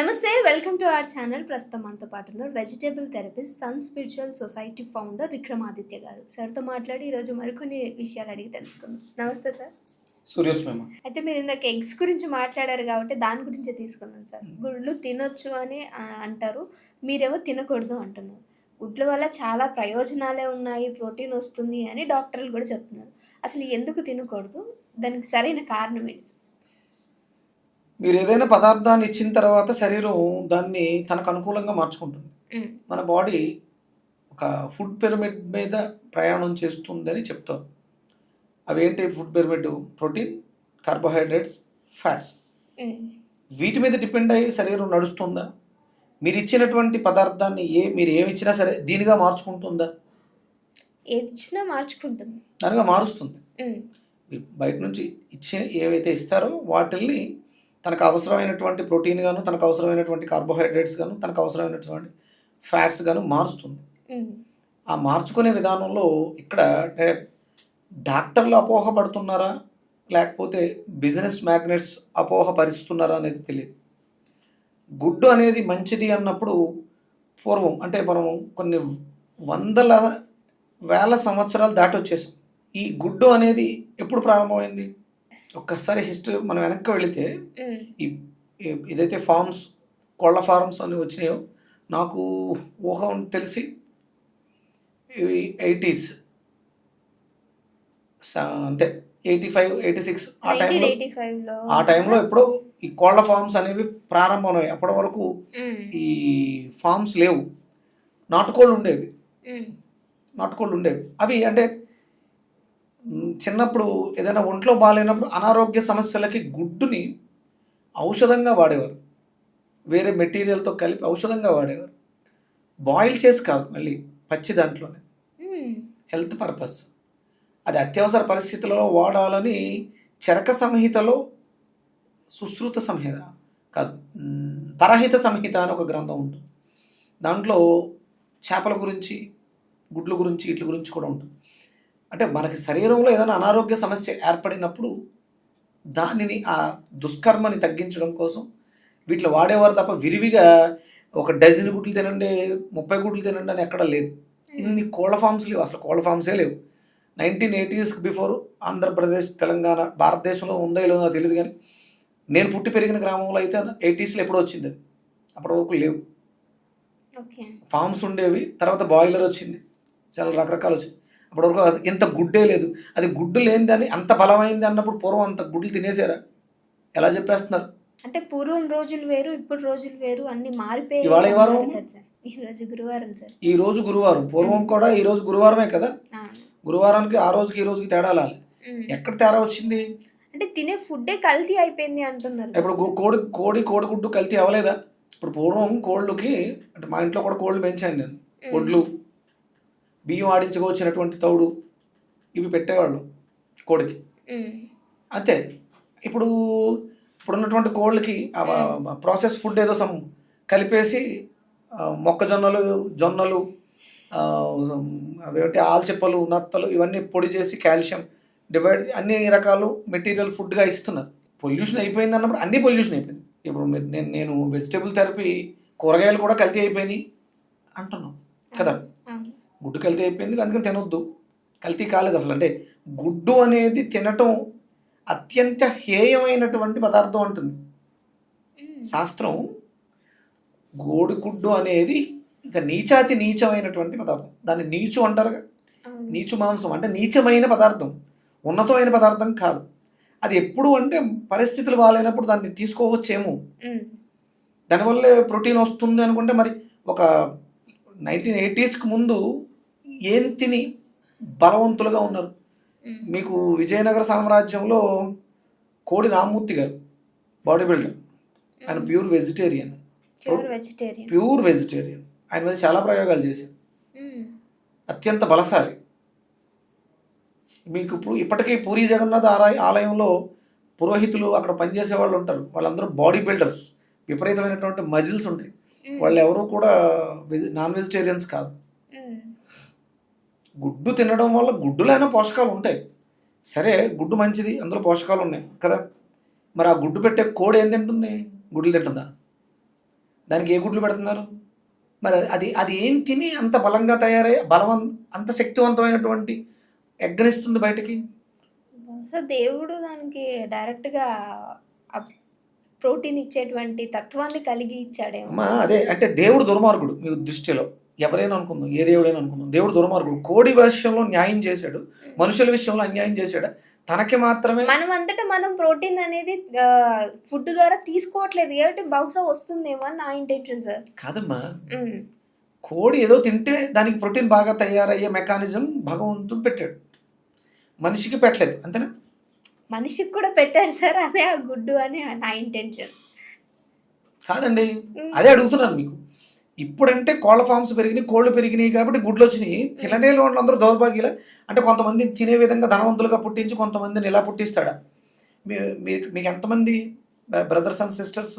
నమస్తే welcome to our channel. ప్రస్తుతం మనతో పాటు ఉన్నారు vegetable therapist sun spiritual society founder Vikramaditya గారు. సార్తో మాట్లాడి ఈరోజు మరికొన్ని విషయాలు అడిగి తెలుసుకుందాం. నమస్తే సార్. సూర్యోస్మేమ అయితే మీరు ఇందాక ఎగ్స్ గురించి మాట్లాడారు కాబట్టి దాని గురించే తీసుకుందాం సార్. గుడ్లు తినొచ్చు అని అంటారు. మీరేమో తినకూడదు అంటున్నారు. గుడ్ల వల్ల చాలా ప్రయోజనాలే ఉన్నాయి ప్రోటీన్ వస్తుంది అని డాక్టర్లు కూడా చెప్తున్నారు. అసలు ఎందుకు తినకూడదు? దానికి సరైన కారణం ఏంటి? మీరు ఏదైనా పదార్థాన్ని ఇచ్చిన తర్వాత శరీరం దాన్ని తనకు అనుకూలంగా మార్చుకుంటుంది. మన బాడీ ఒక ఫుడ్ పిరమిడ్ మీద ప్రయాణం చేస్తుందని చెప్తారు అవి ఏంటి food pyramid? Protein carbohydrates fats. వీటి మీద డిపెండ్ అయ్యి శరీరం నడుస్తుందా? మీరు ఇచ్చినటువంటి పదార్థాన్ని ఏ మీరు ఏమి ఇచ్చినా సరే దీనిగా మార్చుకుంటుందా? ఏది ఇచ్చినా మార్చుకుంటుంది. దానిగా మారుస్తుంది. మీరు బయట నుంచి ఇచ్చి ఏవైతే ఇస్తారో వాటిల్ని తనకు అవసరమైనటువంటి ప్రోటీన్ గాను తనకు అవసరమైనటువంటి కార్బోహైడ్రేట్స్ గాను తనకు అవసరమైనటువంటి ఫ్యాట్స్ గాను మారుస్తుంది. ఆ మార్చుకునే విధానంలో ఇక్కడ డాక్టర్లు అపోహపడుతున్నారా? లేకపోతే బిజినెస్ మ్యాగ్నెట్స్ అపోహపరుస్తున్నారా అనేది తెలియదు. గుడ్డు అనేది మంచిది అన్నప్పుడు పూర్వం అంటే మనం కొన్ని వందల వేల సంవత్సరాలు దాటి వచ్చేసాం ఈ గుడ్డు అనేది ఎప్పుడు ప్రారంభమైంది? ఒక్కసారి హిస్టరీ మనం వెనక్కి వెళితే ఈ ఏదైతే ఫార్మ్స్ కోళ్ళ ఫార్మ్స్ అని వచ్చినాయో నాకు ఊహ తెలిసి ఇవి ఎయిటీస్ అంతే ఎయిటీ ఫైవ్ ఎయిటీ సిక్స్ ఆ టైంలో 1985 లో ఆ టైంలో ఎప్పుడో ఈ కోళ్ళ ఫార్మ్స్ అనేవి ప్రారంభమయ్యాయి అప్పటి వరకు ఈ ఫార్మ్స్ లేవు. నాటుకోళ్ళు ఉండేవి. నాటుకోళ్ళు ఉండేవి. అవి అంటే చిన్నప్పుడు ఏదైనా ఒంట్లో బాగాలేనప్పుడు అనారోగ్య సమస్యలకి గుడ్డుని ఔషధంగా వాడేవారు. వేరే మెటీరియల్తో కలిపి ఔషధంగా వాడేవారు. బాయిల్ చేసి కాదు మళ్ళీ పచ్చి దాంట్లోనే. Health purpose. అది అత్యవసర పరిస్థితులలో వాడాలని చరక సంహితలో సుశ్రుత సంహిత కాదు పరహిత సంహిత అని ఒక గ్రంథం ఉంటుంది. దాంట్లో చేపల గురించి గుడ్ల గురించి వీటి గురించి కూడా ఉంటుంది. అంటే మనకి శరీరంలో ఏదైనా అనారోగ్య సమస్య ఏర్పడినప్పుడు దానిని ఆ దుష్కర్మని తగ్గించడం కోసం వీటిలో వాడేవారు తప్ప విరివిగా ఒక డజన్ గుడ్లు తినండి ముప్పై గుడ్లు తినండి అని ఎక్కడ లేదు. ఇన్ని కోళ్ళ ఫామ్స్ లేవు అసలు కోళ్ళ ఫామ్సే లేవు. Nineteen eighties before Andhra Pradesh Telangana భారతదేశంలో ఉందో లేదో తెలియదు కానీ నేను పుట్టి పెరిగిన గ్రామంలో అయితే ఎయిటీస్లో ఎప్పుడో వచ్చింది. అప్పటి వరకు లేవు. ఫామ్స్ ఉండేవి తర్వాత బాయిలర్ వచ్చింది. చాలా రకరకాలు వచ్చింది అప్పటి వరకు అది ఇంత గుడ్డే లేదు. అది గుడ్డు లేనిదని అంత బలమైంది అన్నప్పుడు పూర్వం అంత గుడ్లు తినేసారా? ఎలా చెప్పేస్తున్నారు? అంటే పూర్వం రోజులు వేరు ఇప్పుడు రోజులు వేరు అన్ని మారిపోయాయి ఇవాళ వారం? సార్. ఈ రోజు గురువారం సార్. ఈ రోజు గురువారం. పూర్వం కూడా ఈ రోజు గురువారమే కదా? గురువారానికి ఆ రోజుకి ఈ రోజుకి తేడా. ఎక్కడ తేడా వచ్చింది? అంటే తినే ఫుడ్డే కల్తీ అయిపోయింది అంటున్నారు ఇప్పుడు కోడి కోడి కోడిగుడ్డు కల్తీ అవ్వలేదా? ఇప్పుడు పూర్వం కోళ్ళకి అంటే మా ఇంట్లో కూడా కోళ్ళు పెంచాను నేను. ఒడ్లు బియ్యం ఆడించుకొచ్చినటువంటి తౌడు ఇవి పెట్టేవాళ్ళం కోడికి. అంతే. ఇప్పుడు ఇప్పుడున్నటువంటి కోళ్ళకి ప్రాసెస్ ఫుడ్ ఏదో సమ్ కలిపేసి మొక్కజొన్నలు జొన్నలు అవేంటి ఆల్చిప్పలు నత్తలు ఇవన్నీ పొడి చేసి కాల్షియం డివైడ్ అన్ని రకాలు మెటీరియల్ ఫుడ్గా ఇస్తున్నారు. పొల్యూషన్ అయిపోయింది అన్నప్పుడు అన్ని పొల్యూషన్ అయిపోయింది. ఇప్పుడు నేను నేను వెజిటేబుల్ థెరపీ కూరగాయలు కూడా కల్తీ అయిపోయినాయి అంటున్నాం కదా. గుడ్డు కల్తీ అయిపోయింది అందుకని తినొద్దు. కల్తీ కాలేదు అసలు. అంటే గుడ్డు అనేది తినటం అత్యంత హేయమైనటువంటి పదార్థం అంటుంది. శాస్త్రం గోడిగుడ్డు అనేది ఇంకా నీచాతి నీచమైనటువంటి పదార్థం. దాన్ని నీచు అంటారు. నీచు మాంసం అంటే నీచమైన పదార్థం. ఉన్నతమైన పదార్థం కాదు. అది ఎప్పుడు అంటే పరిస్థితులు బాగాలేనప్పుడు దాన్ని తీసుకోవచ్చేమో. దానివల్లే ప్రోటీన్ వస్తుంది అనుకుంటే మరి ఒక నైన్టీన్ ఎయిటీస్కి ముందు ఏం తిని బలవంతులుగా ఉన్నారు? మీకు విజయనగర సామ్రాజ్యంలో కోడి రామ్మూర్తి గారు బాడీ బిల్డర్. ఆయన ప్యూర్ వెజిటేరియన్. Pure vegetarian. ఆయన మీద చాలా ప్రయోగాలు చేశారు. అత్యంత బలశాలి. మీకు ఇప్పుడు ఇప్పటికీ పూరి జగన్నాథ్ ఆలయ ఆలయంలో పురోహితులు అక్కడ పనిచేసే వాళ్ళు ఉంటారు. వాళ్ళందరూ బాడీ బిల్డర్స్. విపరీతమైనటువంటి మజిల్స్ ఉంటాయి. వాళ్ళు ఎవరు కూడా వెజి నాన్ వెజిటేరియన్స్ కాదు. గుడ్డు తినడం వల్ల గుడ్డులైన పోషకాలు ఉంటాయి. సరే గుడ్డు మంచిది అందులో పోషకాలు ఉన్నాయి కదా. మరి ఆ గుడ్డు పెట్టే కోడి ఏం తింటుంది? గుడ్లు తింటుందా? దానికి ఏ గుడ్లు పెడుతున్నారు? మరి అది అది ఏం తిని అంత బలంగా తయారై బలవం అంత శక్తివంతమైనటువంటి ఎగ్గనిస్తుంది బయటికి? సో దేవుడు దానికి డైరెక్ట్గా ప్రోటీన్ ఇచ్చేటువంటి తత్వాన్ని కలిగి ఇచ్చాడేమో. అమ్మా అదే అంటే దేవుడు దుర్మార్గుడు మీ దృష్టిలో. ఎవరైనా అనుకుందాం ఏ దేవుడైనా అనుకుందాం. దేవుడు దుర్మార్గుడు. కోడి విషయంలో న్యాయం చేశాడు మనుషుల విషయంలో అన్యాయం చేశాడు? తనకి మాత్రమే మనం అంతటా మనం ప్రోటీన్ అనేది ఫుడ్ ద్వారా తీసుకోవట్లేదు. కాబట్టి బహుశా వస్తుందేమో అని నా ఇంటెన్షన్ సార్ కాదమ్మా. కోడి ఏదో తింటే దానికి ప్రోటీన్ బాగా తయారయ్యే మెకానిజం భగవంతుడు పెట్టాడు. మనిషికి పెట్టలేదు అంతేనా? మనిషికి కూడా పెట్టాడు సార్ అదే ఆ గుడ్డు అని నా ఇంటెన్షన్ కాదండి. అదే అడుగుతున్నాను మీకు. ఇప్పుడంటే కోళ్ళ ఫామ్స్ పెరిగినాయి కోళ్ళు పెరిగినాయి కాబట్టి గుడ్లు వచ్చినాయి తిననేలు వాళ్ళందరూ దౌర్భాగ్యుల. అంటే కొంతమంది తినే విధంగా ధనవంతులుగా పుట్టించి కొంతమందిని ఇలా పుట్టిస్తాడా? మీ మీరు మీకు ఎంతమంది బ్రదర్స్ అండ్ సిస్టర్స్?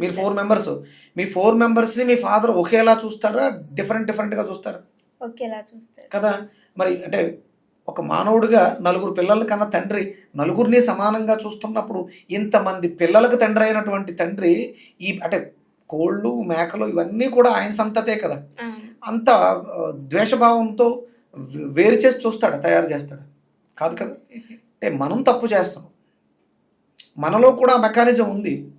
మీరు ఫోర్ మెంబర్స్ మీ ఫోర్ మెంబర్స్ని మీ ఫాదర్ ఒకేలా చూస్తారా? డిఫరెంట్ డిఫరెంట్గా చూస్తారా? ఒకేలా చూస్తారు. కదా? మరి అంటే ఒక మానవుడిగా నలుగురు పిల్లల కన్నా తండ్రి నలుగురిని సమానంగా చూస్తున్నప్పుడు ఇంతమంది పిల్లలకు తండ్రి అయినటువంటి తండ్రి ఈ అంటే కోళ్ళు మేకలు ఇవన్నీ కూడా ఆయన సంతతే కదా. అంత ద్వేషభావంతో వే- వేరు చేసి చూస్తాడు తయారు చేస్తాడు. కాదు కదా? అంటే మనం తప్పు చేస్తున్నాం మనలో కూడా మెకానిజం ఉంది.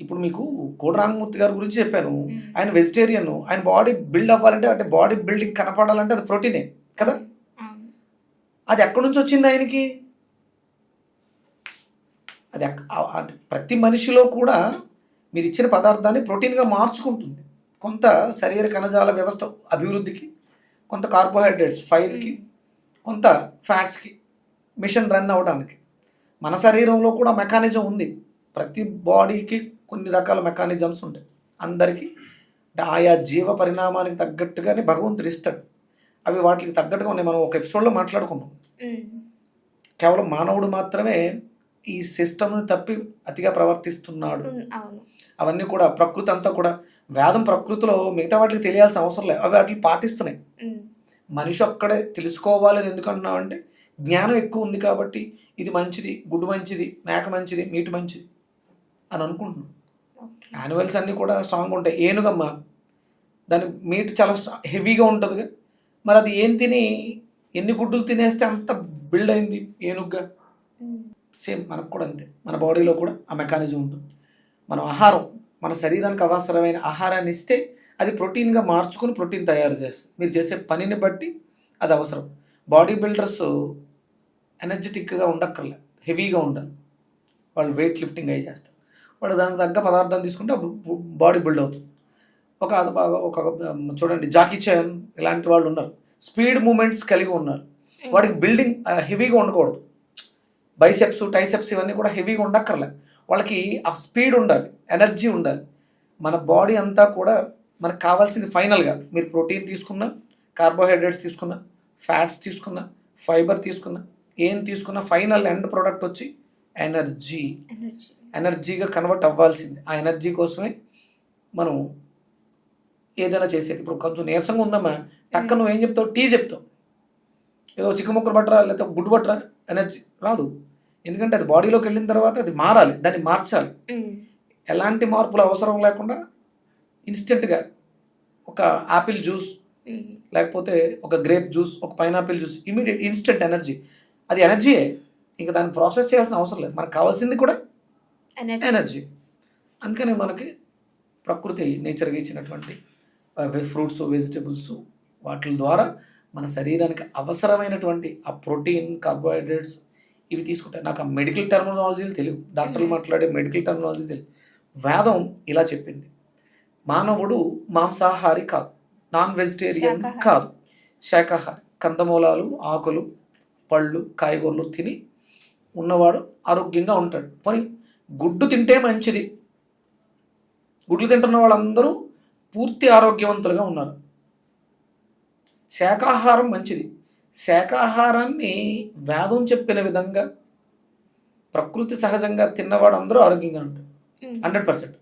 ఇప్పుడు మీకు కోటరాంగమూర్తి గారి గురించి చెప్పాను. ఆయన వెజిటేరియన్ ఆయన బాడీ బిల్డ్ అవ్వాలంటే అంటే బాడీ బిల్డింగ్ కనపడాలంటే అది ప్రోటీనే కదా? అది ఎక్కడి నుంచి వచ్చింది ఆయనకి? అది ప్రతి మనిషిలో కూడా మీరు ఇచ్చిన పదార్థాన్ని ప్రోటీన్గా మార్చుకుంటుంది. కొంత శరీర కణజాల వ్యవస్థ అభివృద్ధికి కొంత కార్బోహైడ్రేట్స్ ఫైర్కి కొంత ఫ్యాట్స్కి మిషన్ రన్ అవ్వడానికి మన శరీరంలో కూడా మెకానిజం ఉంది. ప్రతి బాడీకి కొన్ని రకాల మెకానిజమ్స్ ఉంటాయి. అందరికీ ఆయా జీవ పరిణామానికి తగ్గట్టుగానే భగవంతుడు ఇస్తాడు. అవి వాటికి తగ్గట్టుగా ఉన్నాయి. మనం ఒక ఎపిసోడ్లో మాట్లాడుకున్నాం. కేవలం మానవుడు మాత్రమే ఈ సిస్టమ్ని తప్పి అతిగా ప్రవర్తిస్తున్నాడు. అవును. అవన్నీ కూడా ప్రకృతి అంతా కూడా వేదం ప్రకృతిలో మిగతా వాటికి తెలియాల్సిన అవసరం లేదు. అవి వాటిని పాటిస్తున్నాయి. మనిషి ఒక్కడే తెలుసుకోవాలని ఎందుకు అంటున్నామంటే జ్ఞానం ఎక్కువ ఉంది కాబట్టి ఇది మంచిది గుడ్డు మంచిది మేక మంచిది మీటు మంచిది అని అనుకుంటున్నాం. యానిమల్స్ అన్నీ కూడా స్ట్రాంగ్ ఉంటాయి. ఏనుగమ్మ దాని మీట్ చాలా హెవీగా ఉంటుందిగా మరి అది ఏం తిని ఎన్ని గుడ్డులు తినేస్తే అంత బిల్డ్ అయింది ఏనుగ్గా? సేమ్ మనకు కూడా అంతే. మన బాడీలో కూడా ఆ మెకానిజం ఉంటుంది. మనం ఆహారం మన శరీరానికి అవసరమైన ఆహారాన్ని ఇస్తే అది ప్రోటీన్గా మార్చుకుని ప్రోటీన్ తయారు చేస్తుంది. మీరు చేసే పనిని బట్టి అది అవసరం. బాడీ బిల్డర్స్ ఎనర్జెటిక్గా ఉండక్కర్లే హెవీగా ఉండాలి. వాళ్ళు వెయిట్ లిఫ్టింగ్ అయి చేస్తారు. వాళ్ళు దానికి తగ్గ పదార్థం తీసుకుంటే అప్పుడు బాడీ బిల్డ్ అవుతుంది. ఒక ఒక చూడండి జాకీ చాన్ ఇలాంటి వాళ్ళు ఉన్నారు. స్పీడ్ మూమెంట్స్ కలిగి ఉన్నారు. వాడికి బిల్డింగ్ హెవీగా ఉండకూడదు. బైసెప్స్ టైసెప్స్ ఇవన్నీ కూడా హెవీగా ఉండక్కర్లే. వాళ్ళకి ఆ స్పీడ్ ఉండాలి ఎనర్జీ ఉండాలి. మన బాడీ అంతా కూడా మనకు కావాల్సింది ఫైనల్గా మీరు ప్రోటీన్ తీసుకున్నా కార్బోహైడ్రేట్స్ తీసుకున్నా ఫ్యాట్స్ తీసుకున్నా ఫైబర్ తీసుకున్నా ఏం తీసుకున్నా ఫైనల్ ఎండ్ ప్రోడక్ట్ వచ్చి ఎనర్జీ. ఎనర్జీ. ఎనర్జీగా కన్వర్ట్ అవ్వాల్సింది. ఆ ఎనర్జీ కోసమే మనం ఏదైనా చేసేది. ఇప్పుడు కొంచెం నీరసంగా ఉందమ్మా టక్క నువ్వు ఏం చెప్తావు? టీ చెప్తావు. ఏదో చికెన్ ముక్కలు పట్టరా? లేకపోతే గుడ్డు పట్టరా? ఎనర్జీ రాదు. ఎందుకంటే అది బాడీలోకి వెళ్ళిన తర్వాత అది మారాలి దాన్ని మార్చాలి. ఎలాంటి మార్పులు అవసరం లేకుండా ఇన్స్టెంట్గా ఒక ఆపిల్ జ్యూస్ లేకపోతే ఒక గ్రేప్ జ్యూస్ ఒక pineapple juice immediate instant energy. అది ఎనర్జీయే ఇంకా దాన్ని ప్రాసెస్ చేయాల్సిన అవసరం లేదు. మనకు కావాల్సింది కూడా ఎనర్జీ. ఎనర్జీ. అందుకని మనకి ప్రకృతి నేచర్గా ఇచ్చినటువంటి ఫ్రూట్స్ వెజిటబుల్స్ వాటి ద్వారా మన శరీరానికి అవసరమైనటువంటి ఆ ప్రోటీన్ కార్బోహైడ్రేట్స్ ఇవి తీసుకుంటాయి. నాకు ఆ మెడికల్ టెర్మినాలజీలు తెలియదు డాక్టర్లు మాట్లాడే మెడికల్ టెర్మినాలజీ తెలియదు వేదం ఇలా చెప్పింది. మానవుడు మాంసాహారి కాదు. Non vegetarian. కాదు. శాకాహారి. కందమూలాలు ఆకులు పళ్ళు కాయగూరలు తిని ఉన్నవాడు ఆరోగ్యంగా ఉంటాడు. పోనీ గుడ్డు తింటే మంచిది. గుడ్లు తింటున్న వాళ్ళందరూ పూర్తి ఆరోగ్యవంతులుగా ఉన్నారు. శాకాహారం మంచిది. శాకాహారాన్ని వేదం చెప్పిన విధంగా ప్రకృతి సహజంగా తిన్నవాడు అందరూ ఆరోగ్యంగా ఉంటారు. Um, hundred percent.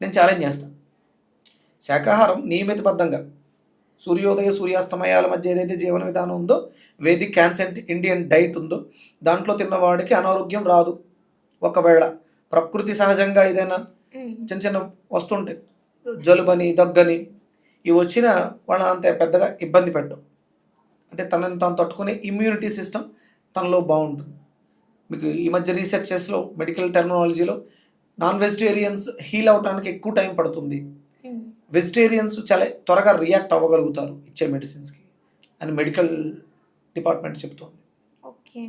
నేను ఛాలెంజ్ చేస్తాను శాకాహారం నియమితబద్ధంగా సూర్యోదయ సూర్యాస్తమయాల మధ్య ఏదైతే జీవన విధానం ఉందో వేదిక్ క్యాన్సెంట్ ఇండియన్ డైట్ ఉందో దాంట్లో తిన్నవాడికి అనారోగ్యం రాదు. ఒకవేళ ప్రకృతి సహజంగా ఏదైనా. చిన్న చిన్న వస్తుంటాయి జలుబని దగ్గని ఇవి వచ్చినా వాళ్ళని అంత పెద్దగా ఇబ్బంది పెట్టవు అంటే తనని తాను తట్టుకునే ఇమ్యూనిటీ సిస్టమ్ తనలో బాగుంటుంది. మీకు ఈ మధ్య రీసెర్చెస్లో మెడికల్ టెర్మినాలజీలో నాన్ వెజిటేరియన్స్ హీల్ అవడానికి ఎక్కువ టైం పడుతుంది. వెజిటేరియన్స్ చాలా త్వరగా రియాక్ట్ అవ్వగలుగుతారు ఇచ్చే మెడిసిన్స్కి అని మెడికల్ డిపార్ట్మెంట్ చెప్తోంది. ఓకే.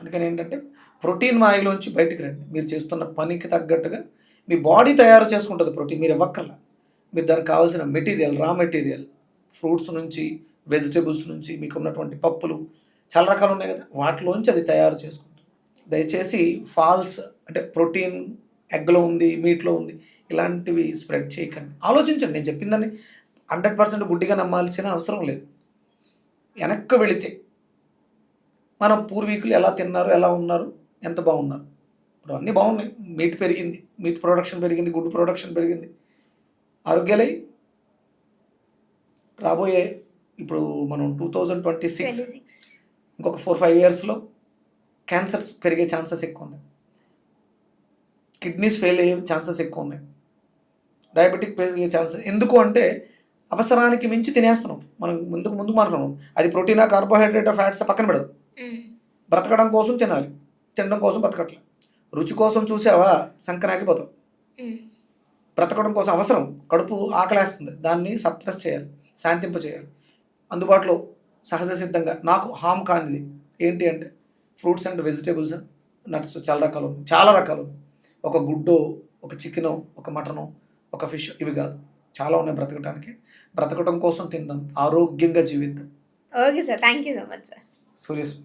అందుకని ఏంటంటే ప్రోటీన్ మాయలోంచి బయటికి రండి. మీరు చేస్తున్న పనికి తగ్గట్టుగా మీ బాడీ తయారు చేసుకుంటుంది ప్రోటీన్. మీరు ఇవ్వక్కర్లా మీరు దానికి కావాల్సిన మెటీరియల్ రా మెటీరియల్ ఫ్రూట్స్ నుంచి వెజిటేబుల్స్ నుంచి మీకు ఉన్నటువంటి పప్పులు చాలా రకాలు ఉన్నాయి కదా వాటిలోంచి అది తయారు చేసుకుంటుంది దయచేసి ఫాల్స్ అంటే ప్రోటీన్ ఎగ్లో ఉంది మీట్లో ఉంది ఇలాంటివి స్ప్రెడ్ చేయకండి. ఆలోచించండి నేను చెప్పిందని హండ్రెడ్ పర్సెంట్ గుడ్డిగా నమ్మాల్సిన అవసరం లేదు. వెనక్కి వెళితే మన పూర్వీకులు ఎలా తిన్నారు ఎలా ఉన్నారు ఎంత బాగున్నారు? ఇప్పుడు అన్నీ బాగున్నాయి. మీట్ పెరిగింది మీట్ ప్రొడక్షన్ పెరిగింది గుడ్డు ప్రొడక్షన్ పెరిగింది. ఆరోగ్యాలై రాబోయే ఇప్పుడు మనం టూ థౌజండ్ ట్వంటీ సిక్స్ ఇంకొక ఫోర్ ఫైవ్ ఇయర్స్లో క్యాన్సర్స్ పెరిగే ఛాన్సెస్ ఎక్కువ ఉన్నాయి. కిడ్నీస్ ఫెయిల్ అయ్యే ఛాన్సెస్ ఎక్కువ ఉన్నాయి. డయాబెటిక్ పెరిగే ఛాన్సెస్ ఎందుకు అంటే అవసరానికి మించి తినేస్తున్నాం. మనం ముందుకు ముందు మాట్లాడుతున్నాం అది ప్రోటీనా కార్బోహైడ్రేట్ ఫ్యాట్స్ పక్కన పెడదు. బ్రతకడం కోసం తినాలి. తినడం కోసం బతకట్లే. రుచి కోసం చూసావా? సంకనాకిపోతావు ఉమ్. బ్రతకడం కోసం అవసరం. కడుపు ఆకలేస్తుంది. దాన్ని సప్రెస్ చేయాలి. శాంతింప చేయాలి అందుబాటులో సహజ సిద్ధంగా నాకు హామ్ కానిది. ఏంటి అంటే ఫ్రూట్స్ అండ్ వెజిటేబుల్స్ నట్స్ చాలా రకాలు చాలా రకాలు ఒక గుడ్డో ఒక చికెనో ఒక మటనో ఒక ఫిష్ ఇవి కాదు. చాలా ఉన్నాయి బ్రతకడానికి బ్రతకడం కోసం తిందాం. ఆరోగ్యంగా జీవిద్దాం. Okay sir. Thank you so much sir. Surya's